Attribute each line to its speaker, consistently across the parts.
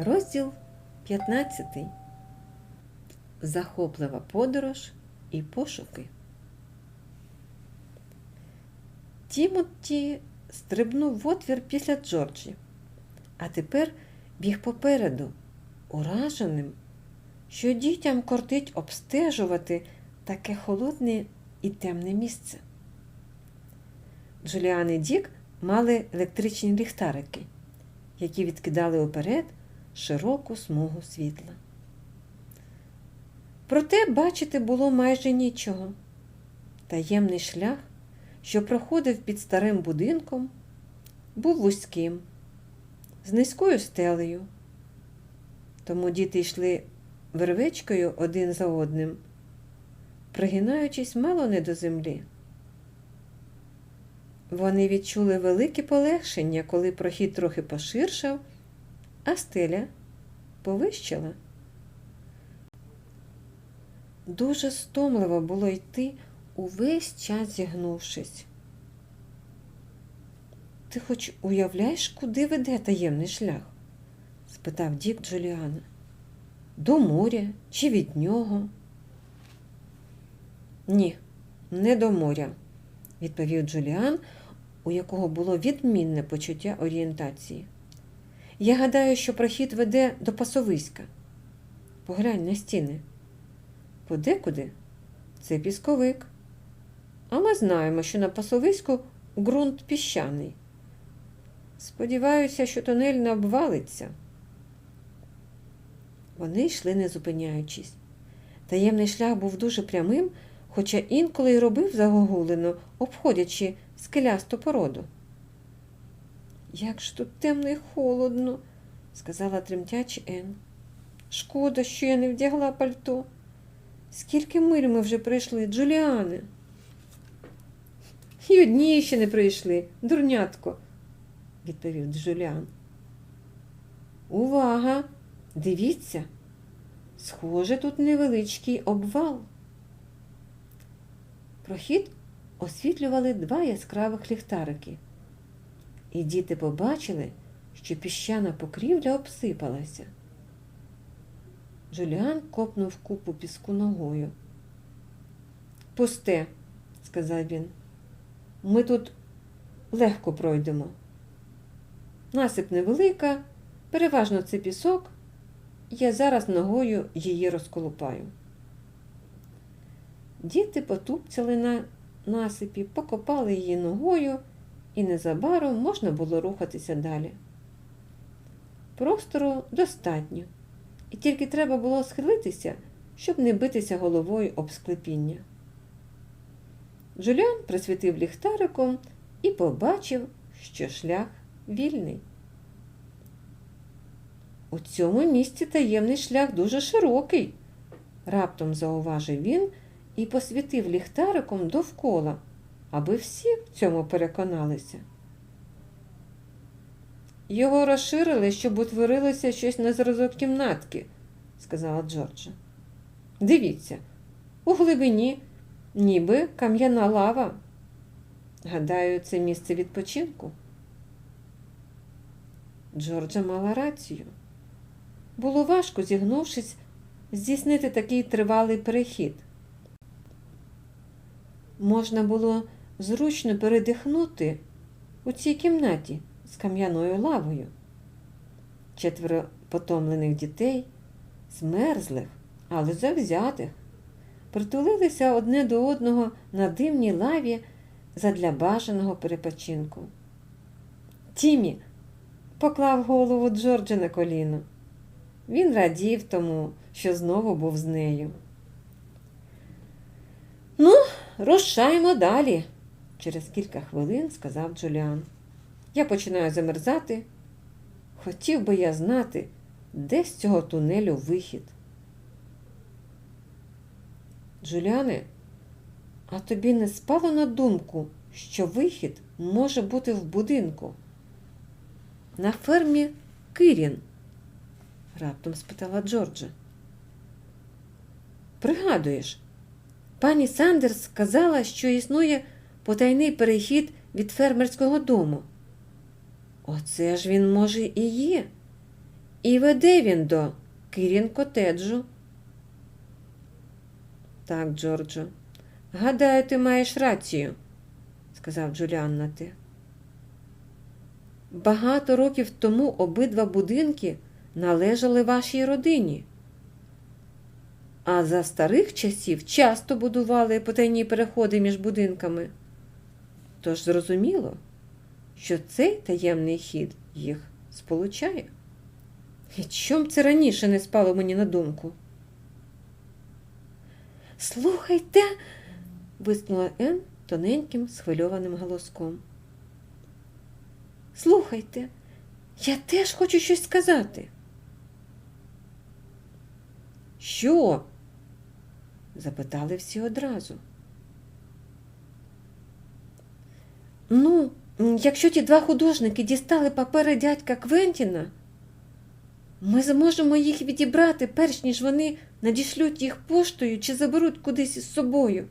Speaker 1: Розділ 15. Захоплива подорож і пошуки. Тімоті стрибнув в отвір після Джорджі, а тепер біг попереду, ураженим, що дітям кортить обстежувати таке холодне і темне місце. Джуліан і Дік мали електричні ліхтарики, які відкидали уперед широку смугу світла. Проте бачити було майже нічого. Таємний шлях, що проходив під старим будинком, був вузьким, з низькою стелею. Тому діти йшли вервечкою один за одним, пригинаючись мало не до землі. Вони відчули велике полегшення, коли прохід трохи поширшав, а стеля повищила. Дуже стомливо було йти увесь час зігнувшись. Ти хоч уявляєш, куди веде таємний шлях? спитав Дік Джуліана. До моря чи від нього? Ні, не до моря, відповів Джуліан, у якого було відмінне почуття орієнтації. Я гадаю, що прохід веде до пасовиська. Поглянь на стіни. Подекуди це пісковик. А ми знаємо, що на пасовиську ґрунт піщаний. Сподіваюся, що тунель не обвалиться. Вони йшли не зупиняючись. Таємний шлях був дуже прямим, хоча інколи й робив загогулину, обходячи скелясту породу. Як ж тут темно і холодно, сказала тремтячи Ен. Шкода, що я не вдягла пальто. Скільки миль ми вже прийшли, Джуліане? І одні ще не прийшли, дурнятко, відповів Джуліан. Увага! Дивіться, схоже, тут невеличкий обвал. Прохід освітлювали два яскравих ліхтарики, і діти побачили, що піщана покрівля обсипалася. Джуліан копнув купу піску ногою. Пусте, сказав він. Ми тут легко пройдемо. Насип невелика, переважно це пісок, я зараз ногою її розколупаю. Діти потупцяли на насипі, покопали її ногою, і незабаром можна було рухатися далі. Простору достатньо, і тільки треба було схилитися, щоб не битися головою об склепіння. Джуліан присвітив ліхтариком і побачив, що шлях вільний. У цьому місці таємний шлях дуже широкий, раптом зауважив він і посвітив ліхтариком довкола, аби всі в цьому переконалися. Його розширили, щоб утворилося щось на зразок кімнатки, сказала Джорджа. Дивіться, у глибині ніби кам'яна лава. Гадаю, це місце відпочинку. Джорджа мала рацію. Було важко, зігнувшись, здійснити такий тривалий перехід. Можна було зручно передихнути у цій кімнаті з кам'яною лавою. Четверо потомлених дітей, змерзлих, але завзятих, притулилися одне до одного на димній лаві задля бажаного перепочинку. Тімі поклав голову Джорджа на коліно. Він радів тому, що знову був з нею. Ну, рушаємо далі, через кілька хвилин сказав Джуліан. Я починаю замерзати. Хотів би я знати, де з цього тунелю вихід. Джуліане, а тобі не спало на думку, що вихід може бути в будинку? На фермі Кирін? раптом спитала Джорджа. Пригадуєш, пані Сандерс сказала, що існує потайний перехід від фермерського дому. Оце ж він, може, і є. І веде він до Кирін котеджу. Так, Джорджо, гадаю, ти маєш рацію, сказав Джуліан на. Багато років тому обидва будинки належали вашій родині. А за старих часів часто будували потайні переходи між будинками. Тож зрозуміло, що цей таємний хід їх сполучає. І чом це раніше не спало мені на думку? Слухайте, вискнула Ен тоненьким схвильованим голоском. Слухайте, я теж хочу щось сказати. Що? запитали всі одразу. Ну, якщо ті два художники дістали папери дядька Квентіна, ми зможемо їх відібрати, перш ніж вони надішлють їх поштою чи заберуть кудись із собою.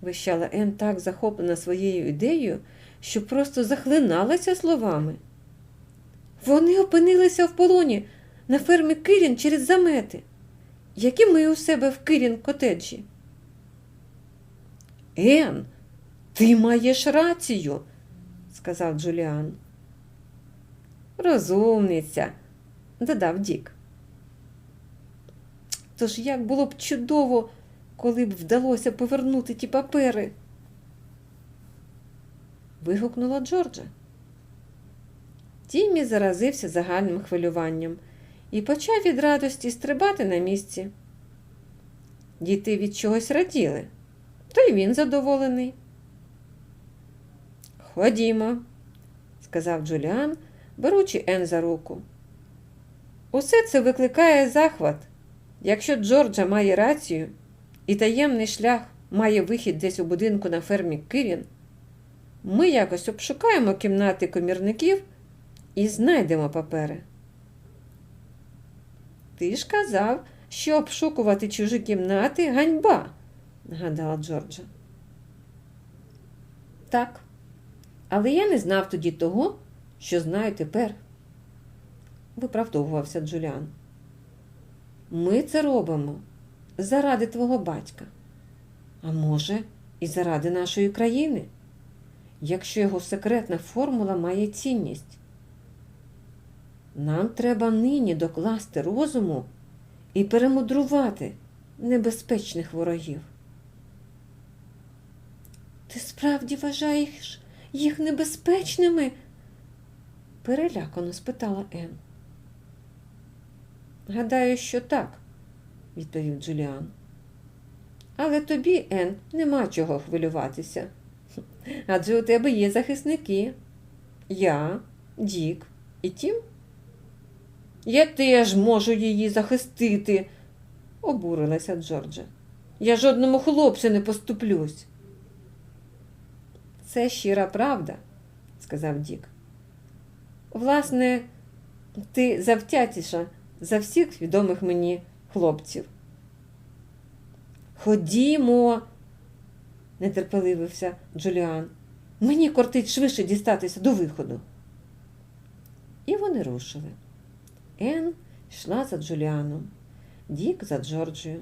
Speaker 1: Вищала Ен так захоплена своєю ідеєю, що просто захлиналася словами. Вони опинилися в полоні на фермі Кирін через замети, як і ми у себе в Кирін котеджі. Ен, ти маєш рацію, сказав Джуліан. Розумниця, додав Дік. Тож як було б чудово, коли б вдалося повернути ті папери. Вигукнула Джорджа. Тіммі заразився загальним хвилюванням і почав від радості стрибати на місці. Діти від чогось раділи, то й він задоволений. Ходімо, сказав Джуліан, беручи Ен за руку. Усе це викликає захват. Якщо Джорджа має рацію і таємний шлях має вихід десь у будинку на фермі Кирін, ми якось обшукаємо кімнати комірників і знайдемо папери. Ти ж казав, що обшукувати чужі кімнати ганьба, нагадала Джорджа. Так, але я не знав тоді того, що знаю тепер, виправдовувався Джуліан. Ми це робимо заради твого батька, а може, і заради нашої країни, якщо його секретна формула має цінність. Нам треба нині докласти розуму і перемудрувати небезпечних ворогів. Ти справді вважаєш їх небезпечними? перелякано спитала Ен. Гадаю, що так, відповів Джуліан. Але тобі, Ен, нема чого хвилюватися. Адже у тебе є захисники. Я, Дік і Тім. Я теж можу її захистити, обурилася Джорджа. Я жодному хлопцю не поступлюсь. Це щира правда, сказав Дік. Власне, ти завтятіша за всіх відомих мені хлопців. Ходімо, нетерпеливився Джуліан. Мені кортить швидше дістатися до виходу. І вони рушили. Ен йшла за Джуліаном, Дік за Джорджією.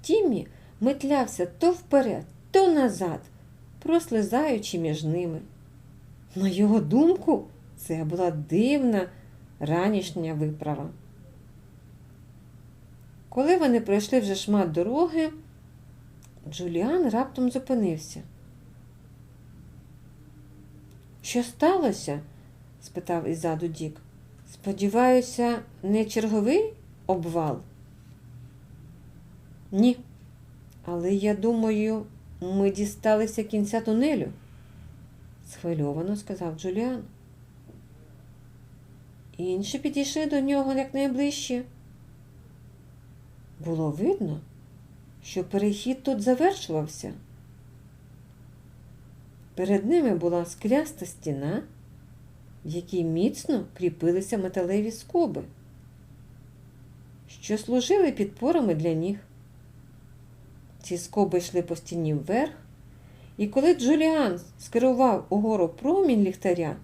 Speaker 1: Тіммі метлявся то вперед, то назад, прослизаючи між ними. На його думку, це була дивна ранішня виправа. Коли вони пройшли вже шмат дороги, Джуліан раптом зупинився. Що сталося? спитав іззаду Дік. Сподіваюся, не черговий обвал? Ні. Але я думаю, ми дісталися кінця тунелю, схвильовано сказав Джуліан. Інші підійшли до нього якнайближче. Було видно, що перехід тут завершувався. Перед ними була скляста стіна, в якій міцно кріпилися металеві скоби, що служили підпорами для ніг. Ці скоби йшли по стіні вверх, і коли Джуліан скерував угору промінь ліхтаря,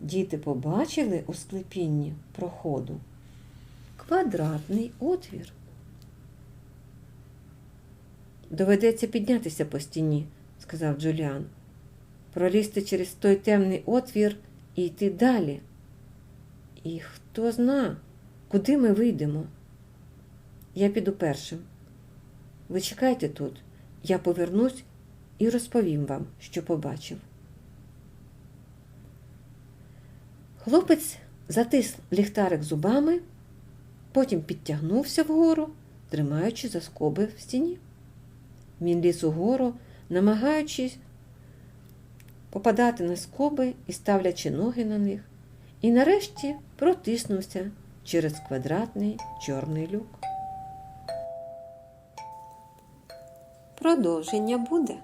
Speaker 1: діти побачили у склепінні проходу квадратний отвір. Доведеться піднятися по стіні, сказав Джуліан, пролізти через той темний отвір і йти далі. І хто зна, куди ми вийдемо? Я піду першим. Ви чекайте тут, я повернусь і розповім вам, що побачив. Хлопець затис ліхтарик зубами, потім підтягнувся вгору, тримаючи за скоби в стіні. Він ліз угору, намагаючись попадати на скоби і ставлячи ноги на них, і нарешті протиснувся через квадратний чорний люк. Продовження буде.